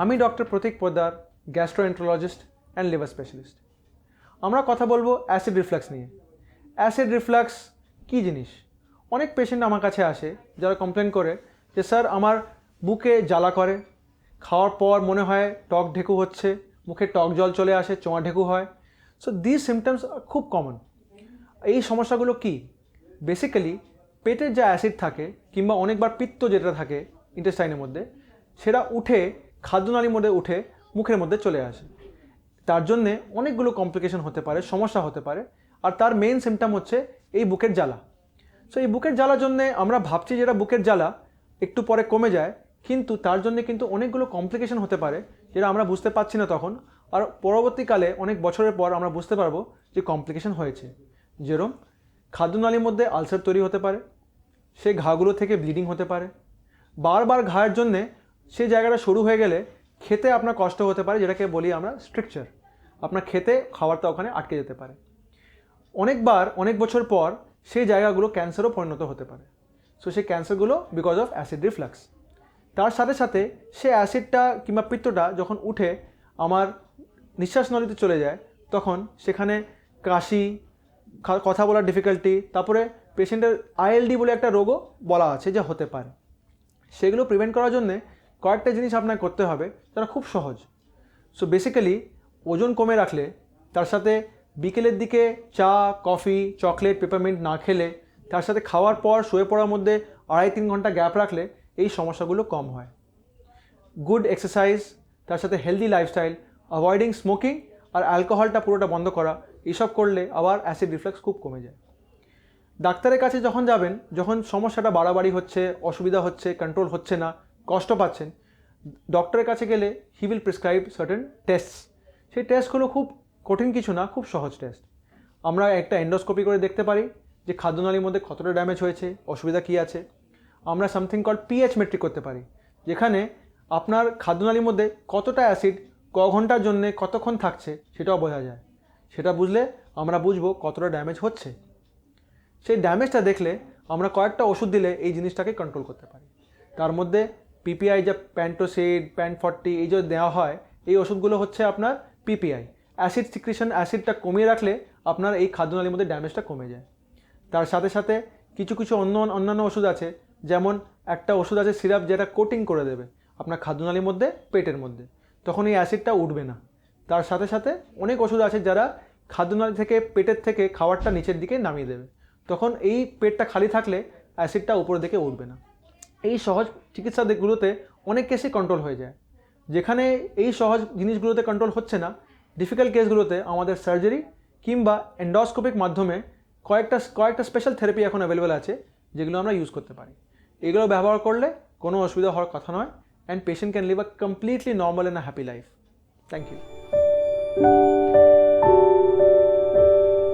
আমি doctor Pratik Poddar gastroenterologist and liver specialist আমরা কথা বলব অ্যাসিড রিফ্লাক্স নিয়ে। অ্যাসিড রিফ্লাক্স কী জিনিস? অনেক পেশেন্ট আমার কাছে আসে, যারা কমপ্লেন করে যে, স্যার, আমার বুকে জ্বালা করে। খাওয়ার পর মনে হয় টক ঢেকু হচ্ছে, মুখে টক জল চলে আসে, চোঁয়া ঢেকু হয়। সো দিস সিমটমস খুব কমন এই সমস্যাগুলো কি? বেসিক্যালি পেটের যা অ্যাসিড থাকে কিংবা অনেকবার পিত্ত যেটা থাকে ইন্টেস্টাইনের মধ্যে, সেটা উঠে খাদ্যনালীর মধ্যে উঠে মুখের মধ্যে চলে আসে। তার জন্যে অনেকগুলো কমপ্লিকেশন হতে পারে, সমস্যা হতে পারে। আর তার মেইন সিমটম হচ্ছে এই বুকের জ্বালা। সো এই বুকের জ্বালার জন্যে আমরা ভাবছি যেটা বুকের জ্বালা একটু পরে কমে যায়, কিন্তু তার জন্য কিন্তু অনেকগুলো কমপ্লিকেশন হতে পারে যেটা আমরা বুঝতে পারছি না তখন। আর পরবর্তীকালে অনেক বছরের পর আমরা বুঝতে পারব যে কমপ্লিকেশন হয়েছে। যেরম খাদ্যনালীর মধ্যে আলসার তৈরি হতে পারে, সে ঘাগুলো থেকে ব্লিডিং হতে পারে। বারবার ঘায়ের জন্যে সেই জায়গাটা সরু হয়ে গেলে খেতে আপনার কষ্ট হতে পারে, যেটাকে বলি আমরা স্ট্রিকচার। আপনার খেতে খাবারটা ওখানে আটকে যেতে পারে। অনেকবার, অনেক বছর পর সেই জায়গাগুলো ক্যান্সারও পরিণত হতে পারে। সো সেই ক্যান্সারগুলো বিকজ অফ অ্যাসিড রিফ্লাক্স তার সাথে সাথে সে অ্যাসিডটা কিংবা পিত্তটা যখন উঠে আমার নিঃশ্বাস নলীতে চলে যায়, তখন সেখানে কাশি কথা বলার ডিফিকাল্টি তারপরে পেশেন্টের আইএলডি বলে একটা রোগও বলা আছে যে হতে পারে। সেগুলো প্রিভেন্ট করার জন্যে কয়েকটা জিনিস আপনার করতে হবে তারা খুব সহজ। সো বেসিক্যালি ওজন কমে রাখলে, তার সাথে বিকেলের দিকে চা, কফি, চকলেট, পেপারমিন্ট না খেলে, তার সাথে খাওয়ার পর, শুয়ে পড়ার মধ্যে আড়াই তিন ঘণ্টা গ্যাপ রাখলে, এই সমস্যাগুলো কম হয়। গুড এক্সারসাইজ তার সাথে হেলদি লাইফস্টাইল অ্যাভয়েডিং স্মোকিং আর অ্যালকোহলটা পুরোটা বন্ধ করা এইসব করলে আবার অ্যাসিড রিফ্লেক্স খুব কমে যায়। ডাক্তারের কাছে যখন যাবেন, যখন সমস্যাটা বাড়াবাড়ি হচ্ছে, অসুবিধা হচ্ছে কন্ট্রোল হচ্ছে না কষ্ট পাচ্ছেন ডক্টরের কাছে গেলে he will prescribe certain test সেই টেস্টগুলো খুব কঠিন কিছু না, খুব সহজ টেস্ট আমরা একটা এন্ডোস্কোপি করে দেখতে পারি যে খাদ্যনালীর মধ্যে কতটা ড্যামেজ হয়েছে, অসুবিধা কী আছে। আমরা সামথিং কল পিএইচ মেট্রিক করতে পারি, যেখানে আপনার খাদ্যনালীর মধ্যে কতটা অ্যাসিড ক ঘণ্টার জন্যে কতক্ষণ থাকছে সেটাও বোঝা যায়। সেটা বুঝলে আমরা বুঝব কতটা ড্যামেজ হচ্ছে। সেই ড্যামেজটা দেখলে আমরা কয়েকটা ওষুধ দিলে এই জিনিসটাকে কন্ট্রোল করতে পারি। তার মধ্যে পিপিআই যা প্যান্টোসিড প্যান্ট ফর্টি এই যে দেওয়া হয়, এই ওষুধগুলো হচ্ছে আপনার পিপিআই অ্যাসিড সিক্রিশন অ্যাসিডটা কমিয়ে রাখলে আপনার এই খাদ্যনালীর মধ্যে ড্যামেজটা কমে যায়। তার সাথে সাথে কিছু কিছু অন্য, অন্যান্য ওষুধ আছে, যেমন একটা ওষুধ আছে সিরাপ যেটা কোটিং করে দেবে আপনার খাদ্যনালীর মধ্যে, পেটের মধ্যে। তখন এই অ্যাসিডটা উঠবে না। তার সাথে সাথে অনেক ওষুধ আছে যারা খাদ্যনালী থেকে, পেটের থেকে খাবারটা নিচের দিকে নামিয়ে দেবে। তখন এই পেটটা খালি থাকলে অ্যাসিডটা উপরের দিকে উঠবে না। এই সহজ চিকিৎসা দিকগুলোতে অনেক কেসই কন্ট্রোল হয়ে যায়। যেখানে এই সহজ জিনিসগুলোতে কন্ট্রোল হচ্ছে না ডিফিকাল্ট কেসগুলোতে আমাদের সার্জারি কিংবা এন্ডোস্কোপিক মাধ্যমে কয়েকটা কয়েকটা স্পেশাল থেরাপি এখন অ্যাভেলেবেল আছে, যেগুলো আমরা ইউজ করতে পারি। এগুলো ব্যবহার করলে কোনো অসুবিধা হওয়ার কথা নয় and patient can live a completely normal and happy life thank you